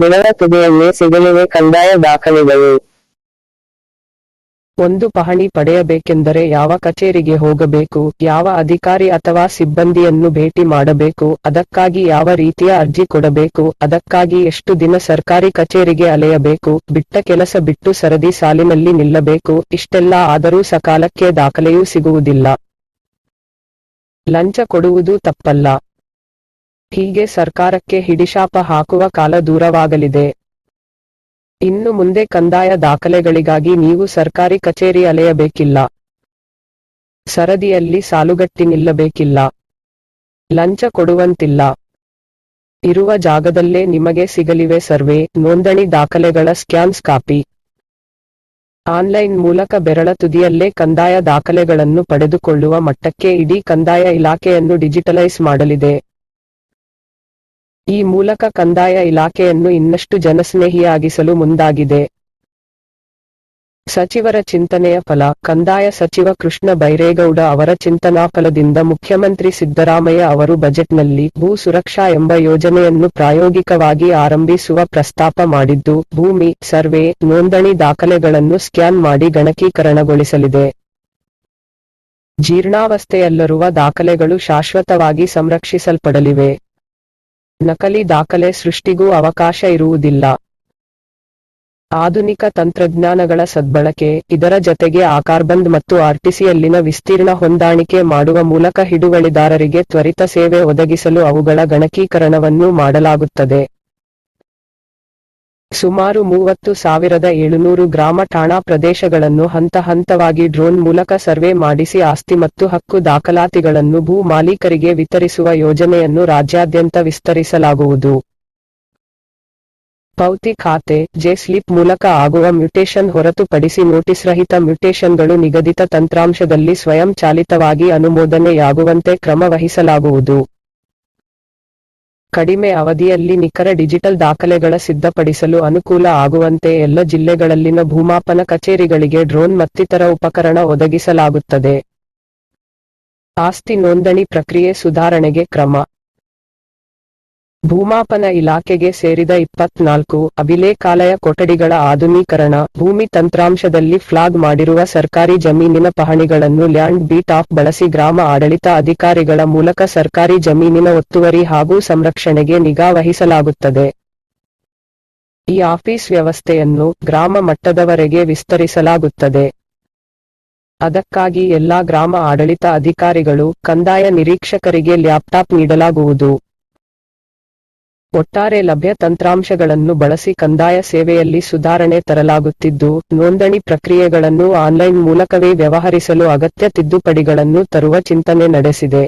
ಬೆರಳ ತುದಿಯಲ್ಲಿ ಸಿಗಲಿವೆ ಕಂದಾಯ ದಾಖಲೆಗಳು. ಒಂದು ಪಹಣಿ ಪಡೆಯಬೇಕೆಂದರೆ ಯಾವ ಕಚೇರಿಗೆ ಹೋಗಬೇಕು, ಯಾವ ಅಧಿಕಾರಿ ಅಥವಾ ಸಿಬ್ಬಂದಿಯನ್ನು ಭೇಟಿ ಮಾಡಬೇಕು, ಅದಕ್ಕಾಗಿ ಯಾವ ರೀತಿಯ ಅರ್ಜಿ ಕೊಡಬೇಕು, ಅದಕ್ಕಾಗಿ ಎಷ್ಟು ದಿನ ಸರ್ಕಾರಿ ಕಚೇರಿಗೆ ಅಲೆಯಬೇಕು, ಬಿಟ್ಟ ಕೆಲಸ ಬಿಟ್ಟು ಸರದಿ ಸಾಲಿನಲ್ಲಿ ನಿಲ್ಲಬೇಕು, ಇಷ್ಟೆಲ್ಲ ಆದರೂ ಸಕಾಲಕ್ಕೆ ದಾಖಲೆಯೂ ಸಿಗುವುದಿಲ್ಲ. ಲಂಚ ಕೊಡುವುದು ತಪ್ಪಲ್ಲ. ಹೀಗೆ ಸರ್ಕಾರಕ್ಕೆ ಹಿಡಿಶಾಪ ಹಾಕುವ ಕಾಲ ದೂರವಾಗಲಿದೆ. ಇನ್ನು ಮುಂದೆ ಕಂದಾಯ ದಾಖಲೆಗಳಿಗಾಗಿ ನೀವು ಸರ್ಕಾರಿ ಕಚೇರಿ ಅಲೆಯಬೇಕಿಲ್ಲ. ಸರದಿಯಲ್ಲಿ ಸಾಲುಗಟ್ಟಿ ನಿಲ್ಲಬೇಕಿಲ್ಲ. ಲಂಚ ಕೊಡುವಂತಿಲ್ಲ. ಇರುವ ಜಾಗದಲ್ಲೇ ನಿಮಗೆ ಸಿಗಲಿವೆ ಸರ್ವೆ, ನೋಂದಣಿ ದಾಖಲೆಗಳ ಸ್ಕ್ಯಾನ್ಸ್ ಕಾಪಿ. ಆನ್ಲೈನ್ ಮೂಲಕ ಬೆರಳ ತುದಿಯಲ್ಲೇ ಕಂದಾಯ ದಾಖಲೆಗಳನ್ನು ಪಡೆದುಕೊಳ್ಳುವ ಮಟ್ಟಕ್ಕೆ ಇಡೀ ಕಂದಾಯ ಇಲಾಖೆಯನ್ನು ಡಿಜಿಟಲೈಸ್ ಮಾಡಲಿದೆ. ಈ ಮೂಲಕ ಕಂದಾಯ ಇಲಾಖೆಯನ್ನು ಇನ್ನಷ್ಟು ಜನಸ್ನೇಹಿಯಾಗಿಸಲು ಮುಂದಾಗಿದೆ. ಸಚಿವರ ಚಿಂತನೆಯ ಫಲ, ಕಂದಾಯ ಸಚಿವ ಕೃಷ್ಣ ಬೈರೇಗೌಡ ಅವರ ಚಿಂತನಾ ಫಲದಿಂದ ಮುಖ್ಯಮಂತ್ರಿ ಸಿದ್ದರಾಮಯ್ಯ ಅವರು ಬಜೆಟ್ನಲ್ಲಿ ಭೂ ಸುರಕ್ಷಾ ಎಂಬ ಯೋಜನೆಯನ್ನು ಪ್ರಾಯೋಗಿಕವಾಗಿ ಆರಂಭಿಸುವ ಪ್ರಸ್ತಾಪ ಮಾಡಿದ್ದು, ಭೂಮಿ, ಸರ್ವೆ, ನೋಂದಣಿ ದಾಖಲೆಗಳನ್ನು ಸ್ಕ್ಯಾನ್ ಮಾಡಿ ಗಣಕೀಕರಣಗೊಳಿಸಲಿದೆ. ಜೀರ್ಣಾವಸ್ಥೆಯಲ್ಲಿರುವ ದಾಖಲೆಗಳು ಶಾಶ್ವತವಾಗಿ ಸಂರಕ್ಷಿಸಲ್ಪಡಲಿವೆ. ನಕಲಿ ದಾಖಲೆ ಸೃಷ್ಟಿಗೂ ಅವಕಾಶ ಇರುವುದಿಲ್ಲ. ಆಧುನಿಕ ತಂತ್ರಜ್ಞಾನಗಳ ಸದ್ಬಳಕೆ, ಇದರ ಜತೆಗೆ ಆಕಾರ್ಬಂದ್ ಮತ್ತು ಆರ್ಟಿಸಿಯಲ್ಲಿನ ವಿಸ್ತೀರ್ಣ ಹೊಂದಾಣಿಕೆ ಮಾಡುವ ಮೂಲಕ ಹಿಡುವಳಿದಾರರಿಗೆ ತ್ವರಿತ ಸೇವೆ ಒದಗಿಸಲು ಅವುಗಳ ಗಣಕೀಕರಣವನ್ನು ಮಾಡಲಾಗುತ್ತದೆ. ಸುಮಾರು ಮೂವತ್ತು ಸಾವಿರದ ಏಳುನೂರು ಗ್ರಾಮ ಠಾಣಾ ಪ್ರದೇಶಗಳನ್ನು ಹಂತ ಹಂತವಾಗಿ ಡ್ರೋನ್ ಮೂಲಕ ಸರ್ವೆ ಮಾಡಿಸಿ ಆಸ್ತಿ ಮತ್ತು ಹಕ್ಕು ದಾಖಲಾತಿಗಳನ್ನು ಭೂ ಮಾಲೀಕರಿಗೆ ವಿತರಿಸುವ ಯೋಜನೆಯನ್ನು ರಾಜ್ಯಾದ್ಯಂತ ವಿಸ್ತರಿಸಲಾಗುವುದು. ಪೌತಿ ಖಾತೆ, ಜೆ ಸ್ಲಿಪ್ ಮೂಲಕ ಆಗುವ ಮ್ಯುಟೇಷನ್ ಹೊರತುಪಡಿಸಿ ನೋಟಿಸ್ ರಹಿತ ಮ್ಯುಟೇಷನ್ಗಳು ನಿಗದಿತ ತಂತ್ರಾಂಶದಲ್ಲಿ ಸ್ವಯಂ ಚಾಲಿತವಾಗಿ ಅನುಮೋದನೆಯಾಗುವಂತೆ ಕ್ರಮ ವಹಿಸಲಾಗುವುದು. ಕಡಿಮೆ ಅವಧಿಯಲ್ಲಿ ನಿಖರ ಡಿಜಿಟಲ್ ದಾಖಲೆಗಳ ಸಿದ್ಧಪಡಿಸಲು ಅನುಕೂಲ ಆಗುವಂತೆ ಎಲ್ಲ ಜಿಲ್ಲೆಗಳಲ್ಲಿನ ಭೂಮಾಪನ ಕಚೇರಿಗಳಿಗೆ ಡ್ರೋನ್ ಮತ್ತಿತರ ಉಪಕರಣ ಒದಗಿಸಲಾಗುತ್ತದೆ. ಆಸ್ತಿ ನೋಂದಣಿ ಪ್ರಕ್ರಿಯೆ ಸುಧಾರಣೆಗೆ ಕ್ರಮ. ಭೂಮಾಪನ ಇಲಾಖೆಗೆ ಸೇರಿದ ಇಪ್ಪತ್ನಾಲ್ಕು ಅಭಿಲೇಖಾಲಯ ಕೊಠಡಿಗಳ ಆಧುನೀಕರಣ, ಭೂಮಿ ತಂತ್ರಾಂಶದಲ್ಲಿ ಫ್ಲಾಗ್ ಮಾಡಿರುವ ಸರ್ಕಾರಿ ಜಮೀನಿನ ಪಹಣಿಗಳನ್ನು ಲ್ಯಾಂಡ್ ಬೀಟ್ ಆಫ್ ಬಳಸಿ ಗ್ರಾಮ ಆಡಳಿತ ಅಧಿಕಾರಿಗಳ ಮೂಲಕ ಸರ್ಕಾರಿ ಜಮೀನಿನ ಒತ್ತುವರಿ ಹಾಗೂ ಸಂರಕ್ಷಣೆಗೆ ನಿಗಾ ವಹಿಸಲಾಗುತ್ತದೆ. ಈ ಆಫೀಸ್ ವ್ಯವಸ್ಥೆಯನ್ನು ಗ್ರಾಮ ಮಟ್ಟದವರೆಗೆ ವಿಸ್ತರಿಸಲಾಗುತ್ತದೆ. ಅದಕ್ಕಾಗಿ ಎಲ್ಲಾ ಗ್ರಾಮ ಆಡಳಿತ ಅಧಿಕಾರಿಗಳು ಕಂದಾಯ ನಿರೀಕ್ಷಕರಿಗೆ ಲ್ಯಾಪ್ಟಾಪ್ ನೀಡಲಾಗುವುದು. ಒಟ್ಟಾರೆ ಲಭ್ಯ ತಂತ್ರಾಂಶಗಳನ್ನು ಬಳಸಿ ಕಂದಾಯ ಸೇವೆಯಲ್ಲಿ ಸುಧಾರಣೆ ತರಲಾಗುತ್ತಿದ್ದು, ನೋಂದಣಿ ಪ್ರಕ್ರಿಯೆಗಳನ್ನು ಆನ್ಲೈನ್ ಮೂಲಕವೇ ವ್ಯವಹರಿಸಲು ಅಗತ್ಯ ತಿದ್ದುಪಡಿಗಳನ್ನು ತರುವ ಚಿಂತನೆ ನಡೆಸಿದೆ.